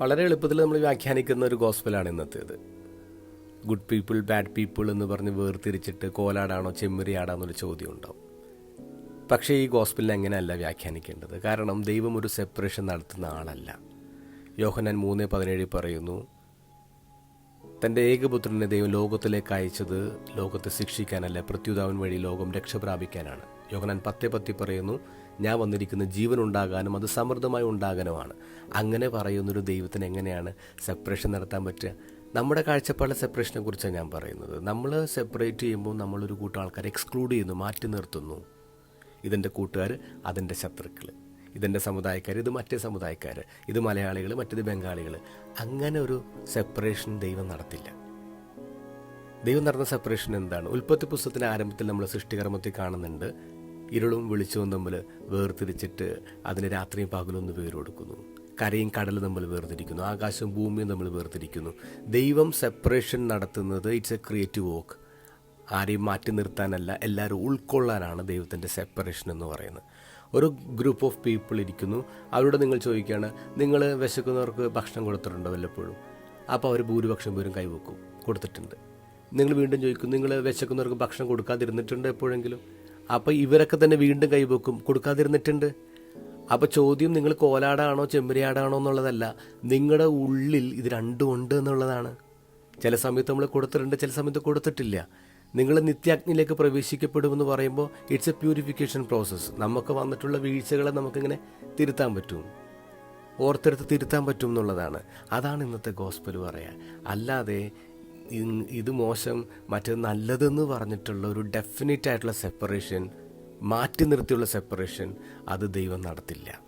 വളരെ എളുപ്പത്തിൽ നമ്മൾ വ്യാഖ്യാനിക്കുന്ന ഒരു ഗോസ്പലാണ് ഇന്നത്തേത്. ഗുഡ് പീപ്പിൾ ബാഡ് പീപ്പിൾ എന്ന് പറഞ്ഞ് വേർതിരിച്ചിട്ട് കോലാടാണോ ചെമ്മരിയാടാണോ എന്നൊരു ചോദ്യം ഉണ്ടാവും പക്ഷേ ഈ ഗോസ്പലിനെ അങ്ങനെയല്ല വ്യാഖ്യാനിക്കേണ്ടത്? കാരണം ദൈവം ഒരു സെപ്പറേഷൻ നടത്തുന്ന ആളല്ല. യോഹനാൻ മൂന്ന് പതിനേഴ് പറയുന്നു തന്റെ ഏകപുത്രനെ ദൈവം ലോകത്തിലേക്ക് അയച്ചത് ലോകത്തെ ശിക്ഷിക്കാനല്ല പ്രത്യുതാവൻ വഴി ലോകം രക്ഷ പ്രാപിക്കാനാണ് യോഹനാൻ പത്തേ പത്തി പറയുന്നു ഞാൻ വന്നിരിക്കുന്ന ജീവൻ ഉണ്ടാകാനും അത് സമൃദ്ധമായി ഉണ്ടാകാനുമാണ്. അങ്ങനെ പറയുന്നൊരു ദൈവത്തിന് എങ്ങനെയാണ് സെപ്പറേഷൻ നടത്താൻ പറ്റുക? നമ്മുടെ കാഴ്ചപ്പാടിലെ സെപ്പറേഷനെ കുറിച്ചാണ് ഞാൻ പറയുന്നത്. നമ്മൾ സെപ്പറേറ്റ് ചെയ്യുമ്പോൾ നമ്മളൊരു കൂട്ടം ആൾക്കാരെ എക്സ്ക്ലൂഡ് ചെയ്യുന്നു മാറ്റി നിർത്തുന്നു. ഇതിന്റെ കൂട്ടുകാർ അതിന്റെ ശത്രുക്കൾ ഇതിന്റെ സമുദായക്കാർ ഇത് മറ്റേ സമുദായക്കാർ ഇത് മലയാളികൾ മറ്റേത് ബംഗാളികൾ അങ്ങനെ ഒരു സെപ്പറേഷൻ ദൈവം നടത്തില്ല. ദൈവം നടന്ന സെപ്പറേഷൻ എന്താണ്? ഉൽപ്പത്തി പുസ്തകത്തിന്റെ ആരംഭത്തിൽ നമ്മൾ സൃഷ്ടികർമ്മത്തിൽ കാണുന്നുണ്ട്. ഇരുളും വെളിച്ചവും തമ്മിൽ വേർതിരിച്ചിട്ട് അതിന് രാത്രിയും പകലും ഒന്ന് വേർ കൊടുക്കുന്നു. കരയും കടലും നമ്മൾ വേർതിരിക്കുന്നു. ആകാശവും ഭൂമിയും നമ്മൾ വേർതിരിക്കുന്നു. ദൈവം സെപ്പറേഷൻ നടത്തുന്നത് ഇറ്റ്സ് എ ക്രിയേറ്റീവ് വർക്ക് ആരെയും മാറ്റി നിർത്താനല്ല എല്ലാവരും ഉൾക്കൊള്ളാനാണ് ദൈവത്തിന്റെ സെപ്പറേഷൻ എന്ന് പറയുന്നത്. ഒരു ഗ്രൂപ്പ് ഓഫ് പീപ്പിൾ ഇരിക്കുന്നു. അവരോട് നിങ്ങൾ ചോദിക്കുകയാണ് നിങ്ങൾ വിശക്കുന്നവർക്ക് ഭക്ഷണം കൊടുത്തിട്ടുണ്ടോ വല്ലപ്പോഴും? അപ്പോൾ അവർ ഭൂരിപക്ഷം പേരും കൈവെക്കും. കൊടുത്തിട്ടുണ്ട്. നിങ്ങൾ വീണ്ടും ചോദിക്കും നിങ്ങൾ വിശക്കുന്നവർക്ക് ഭക്ഷണം കൊടുക്കാതിരുന്നിട്ടുണ്ട് എപ്പോഴെങ്കിലും? അപ്പോൾ ഇവരൊക്കെ തന്നെ വീണ്ടും കൈവെക്കും. കൊടുക്കാതിരുന്നിട്ടുണ്ട്. അപ്പോൾ ചോദ്യം നിങ്ങൾ കോലാടാണോ ചെമ്പരിയാടാണോ എന്നുള്ളതല്ല നിങ്ങളുടെ ഉള്ളിൽ ഇത് രണ്ടും ഉണ്ട് എന്നുള്ളതാണ്. ചില സമയത്ത് നമ്മൾ കൊടുത്തിട്ടുണ്ട് ചില സമയത്ത് കൊടുത്തിട്ടില്ല. നിങ്ങൾ നിത്യാഗ്നിയിലേക്ക് പ്രവേശിക്കപ്പെടുമെന്ന് പറയുമ്പോൾ ഇറ്റ്സ് എ പ്യൂരിഫിക്കേഷൻ പ്രോസസ്സ് നമുക്ക് വന്നിട്ടുള്ള വീഴ്ചകളെ നമുക്കിങ്ങനെ തിരുത്താൻ പറ്റും. ഓർത്തെടുത്ത് തിരുത്താൻ പറ്റും എന്നുള്ളതാണ്. അതാണ് ഇന്നത്തെ ഗോസ്പൽ പറയുക അല്ലാതെ ഇത് മോശം മറ്റേത് നല്ലതെന്ന് പറഞ്ഞിട്ടുള്ള ഒരു ഡെഫിനറ്റ് ആയിട്ടുള്ള സെപ്പറേഷൻ മാറ്റി നിർത്തിയുള്ള സെപ്പറേഷൻ അത് ദൈവം നടത്തില്ല.